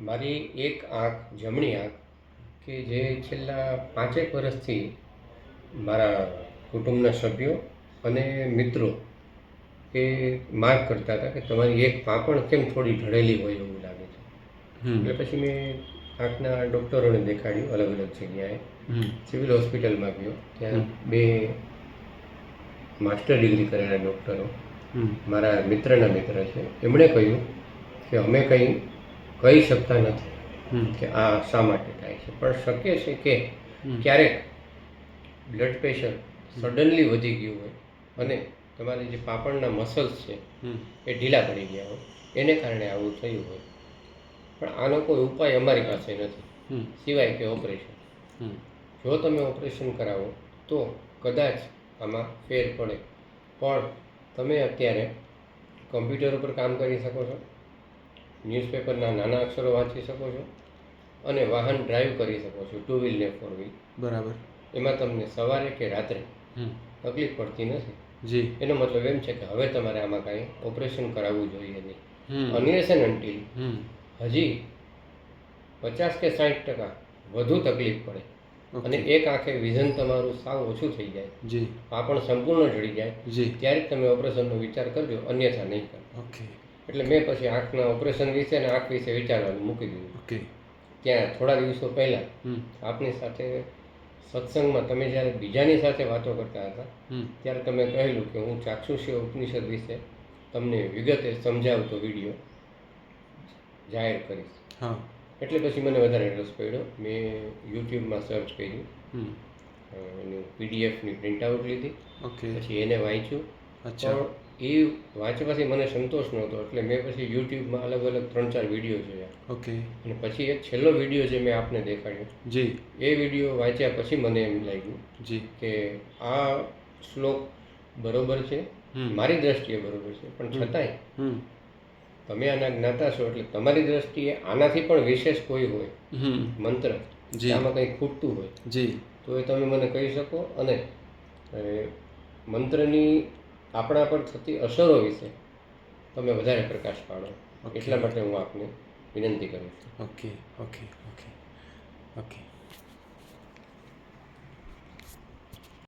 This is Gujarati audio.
મારી એક આંખ જમણી આંખ કે જે છેલ્લા પાંચેક વર્ષથી મારા કુટુંબના સભ્યો અને મિત્રો એ માર્ક કરતા હતા કે તમારી એક પાંપણ કેમ થોડી ઢળેલી હોય એવું લાગે છે. એટલે પછી મેં આંખના ડૉક્ટરોને દેખાડ્યું અલગ અલગ જગ્યાએ. સિવિલ હોસ્પિટલમાં ગયો. ત્યાં બે માસ્ટર ડિગ્રી કરેલા ડૉક્ટરો. મારા મિત્રના મિત્ર છે. એમણે કહ્યું કે અમે કંઈ કહી શકતા નથી કે આ શા માટે થાય છે. પણ શક્ય છે કે ક્યારેક બ્લડ પ્રેશર સડનલી વધી ગયું હોય અને તમારી જે પાપણના મસલ્સ છે એ ઢીલા પડી ગયા હોય એને કારણે આવું થયું હોય. પણ આનો કોઈ ઉપાય અમારી પાસે નથી. સિવાય કે ઓપરેશન જો તમે ઓપરેશન કરાવો તો કદાચ આમાં ફેર પડે. પણ તમે અત્યારે કમ્પ્યુટર ઉપર કામ કરી શકો છો? ન્યૂઝપેપરના નાના અક્ષરો વાંચી શકો છો અને વાહન ડ્રાઈવ કરી શકો છો ટુ વ્હીલ ને ફોર વ્હીલ. બરાબર. એમાં તમને સવારે કે રાત્રે તકલીફ પડતી નથી. જી. એનો મતલબ એમ છે કે હવે તમારે આમાં કાંઈ ઓપરેશન કરાવવું જોઈએ નહીં. અનલેસ એન્ડ અન્ટિલ હજી પચાસ કે સાઠ ટકા વધુ તકલીફ પડે. અને એક આંખે વિઝન તમારું સાવ ઓછું થઈ જાય. જી. પણ સંપૂર્ણ જડી જાય. જી. ત્યારે તમે ઓપરેશનનો વિચાર કરજો અન્યથા નહીં કરો. ઓકે. એટલે મેં પછી આંખના ઓપરેશન વિશે અને આંખ વિશે વિચારવાનું મૂકી દીધું. ઓકે. ત્યાં થોડા દિવસો પહેલાં આપની સાથે સત્સંગમાં તમે જ્યારે બીજાની સાથે વાતો કરતા હતા ત્યારે તમે કહેલું કે હું ચાક્ષુષ્ય ઉપનિષદ વિશે તમને વિગતે સમજાવતો વીડિયો જાહેર કરીશ. હા. એટલે પછી મને વધારે રસ પડ્યો. મેં યુટ્યુબમાં સર્ચ કર્યું. એનું પીડીએફની પ્રિન્ટઆઉટ લીધી. ઓકે. પછી એને વાંચ્યું. અચ્છા. એ વાંચવાથી મને સંતોષ નહોતો. એટલે મેં પછી યુટ્યુબમાં અલગ અલગ ત્રણ ચાર વીડિયો જોયા. ઓકે. અને પછી એક છેલ્લો વીડિયો જે મેં આપને દેખાડ્યો. જી. એ વીડિયો વાંચ્યા પછી મને એમ લાગ્યું જી. કે આ શ્લોક બરોબર છે. મારી દ્રષ્ટિએ બરોબર છે. પણ છતાંય હમ. તમે આના જ્ઞાતા છો એટલે તમારી દ્રષ્ટિએ આનાથી પણ વિશેષ કોઈ હોય. મંત્ર જે. આમાં કંઈ ખૂટતું હોય. જી. તો એ તમે મને કહી શકો અને મંત્રની આપણા પર થતી અસરો વિશે તમે વધારે પ્રકાશ પાડો. એટલા માટે હું આપને વિનંતી કરું છું. Okay okay okay